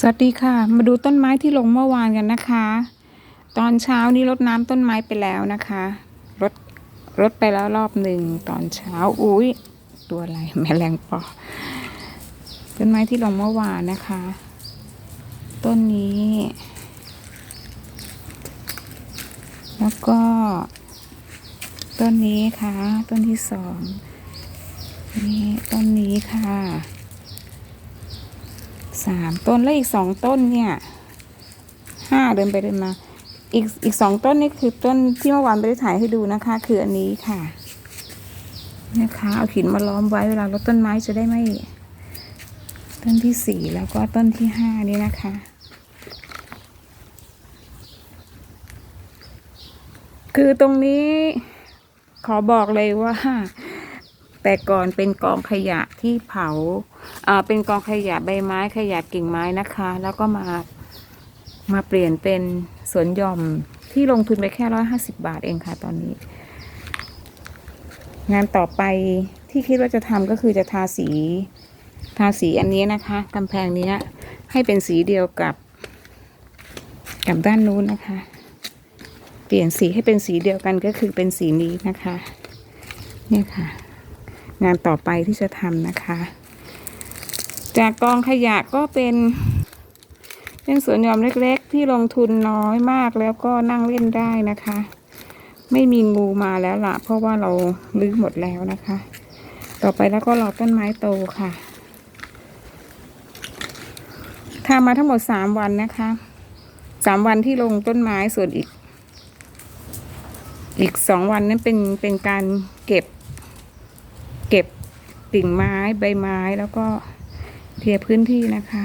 สวัสดีค่ะ มาดูต้นไม้ที่ลงเมื่อวานกันนะคะ ตอนเช้านี้รดน้ำต้นไม้ไปแล้วนะคะรดรดไปแล้วรอบหนึ่งตอนเช้าอุ้ยตัวอะไรแมลงปอต้นไม้ที่ลงเมื่อวานนะคะ ต้นนี้ แล้วก็ ต้นนี้ค่ะ ต้นที่สองนี่ต้นนี้ค่ะ สามต้นแล้วอีกสองต้นเนี่ยห้าเดินไปเดินมา อีกอีกสองต้นนี่คือต้นที่เมื่อวานไปได้ถ่ายให้ดูนะคะ คืออันนี้ค่ะนะคะเอาหินมาล้อมไว้เวลารดต้นไม้จะได้ไม่ ต้นที่สี่แล้วก็ต้นที่ห้านี่นะคะคือตรงนี้ขอบอกเลยว่า แต่ก่อนเป็นกองขยะที่เผาอ่าเป็นกองขยะใบไม้ขยะกิ่งไม้นะคะ แล้วก็มามาเปลี่ยนเป็นสวนหย่อมที่ลงทุนไปแค่ร้อยห้าสิบาทเองค่ะตอนนี้ งานต่อไปที่คิดว่าจะทำก็คือจะทาสี ทาสีอันนี้นะคะกำแพงนี้ให้เป็นสีเดียวกับ กับด้านนู้นนะคะ เปลี่ยนสีให้เป็นสีเดียวกันก็คือเป็นสีนี้นะคะ เนี่ยค่ะ งานต่อไปที่จะทำนะคะ จากกองขยะก็เป็นเป็นสวนยอมเล็กๆ ที่ลงทุนน้อยมากแล้วก็นั่งเล่นได้นะคะ ไม่มีงูมาแล้วละเพราะว่าเราลื้อหมดแล้วนะคะ ต่อไปแล้วก็รอต้นไม้โตค่ะทำมาทั้งหมดสามวันนะคะสามวันที่ลงต้นไม้ส่วนอีก อีกสองวันนั้นเป็นเป็นการเก็บ กิ่งไม้ใบไม้แล้วก็เคลียร์พื้นที่นะคะ